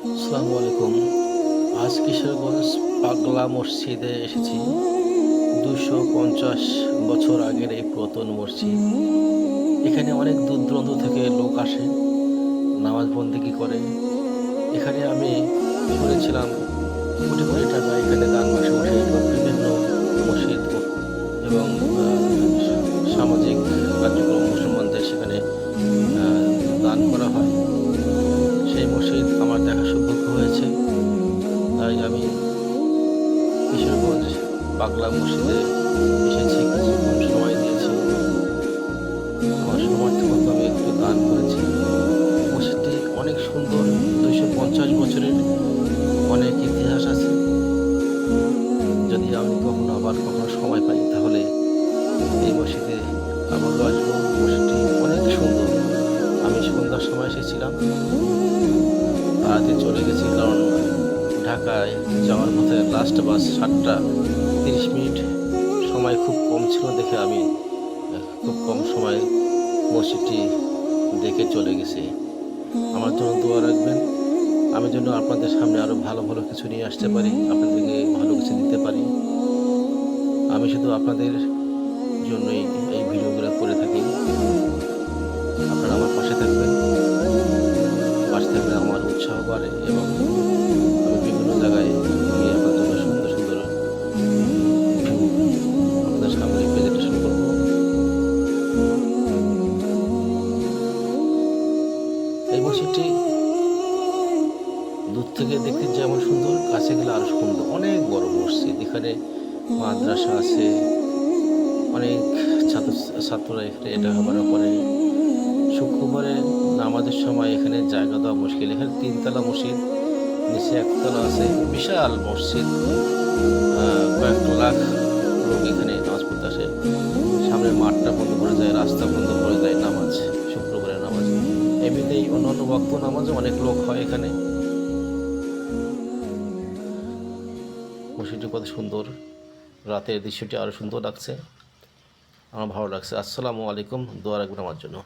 আসসালামু আলাইকুম। আজ কিশোরগঞ্জ পাগলা মসজিদে এসেছি। দুশো পঞ্চাশ বছর আগের এই পুরাতন মসজিদ। এখানে অনেক দূর দূরান্ত থেকে লোক আসে, নামাজ বন্দিগি করে? এখানে আমি শুনেছিলাম, কোটি কোটি টাকা এখানে দান মাসে উঠে বিভিন্ন মসজিদ এবং সামাজিক কার্যক্রম আমি কিশোরগঞ্জ পাগলা মসজিদে এসেছি কিছুক্ষণ সময় দিয়েছি। আমার সমর্থ মতো আমি একটু দান করেছি। মসজিদটি অনেক সুন্দর, দুইশো পঞ্চাশ বছরের অনেক ইতিহাস আছে। যদি আমি কখনো আবার কখনো সময় পাই, তাহলে এই মসজিদে আবারও আসব। মসজিদটি অনেক সুন্দর। আমি সন্ধ্যার সময় এসেছিলাম। আজকে চলে গেছি, কারণ ঢাকায় যাওয়ার পথে লাস্ট বাস সাতটা তিরিশ মিনিট সময় খুব কম ছিল দেখে আমি খুব কম সময় মসজিদটি দেখে চলে গেছি। আমার জন্য দোয়া রাখবেন। আমি যেন আপনাদের সামনে আরও ভালো ভালো কিছু নিয়ে আসতে পারি, আপনাদেরকে ভালো কিছু দিতে পারি। আমি শুধু আপনাদের মসজিদটি দূর থেকে দেখতে যেমন সুন্দর, কাছে গেলে আরও সুন্দর। অনেক বড় মসজিদ। এখানে মাদ্রাসা আছে। অনেক ছাত্র ছাত্ররা এখানে এটা ব্যবহার করে। শুক্রবারে নামাজের সময় এখানে জায়গা দেওয়া মুশকিল। এখানে তিনতলা মসজিদ, নিচে একতলা আছে। বিশাল মসজিদ। কয়েক লাখ লোক এখানে নামাজ পড়তে আসে। সামনে মাঠটা বন্ধ করে যায়, রাস্তা বন্ধ করে যায় নামাজ। অন্যান্য ভক্ত নামাজে অনেক লোক হয় এখানে। মসজিদটি কত সুন্দর। রাতের দৃশ্যটি আরও সুন্দর লাগছে। আমার ভালো লাগছে। আসসালামু আলাইকুম। দোয়া রাখবেন আমার জন্য।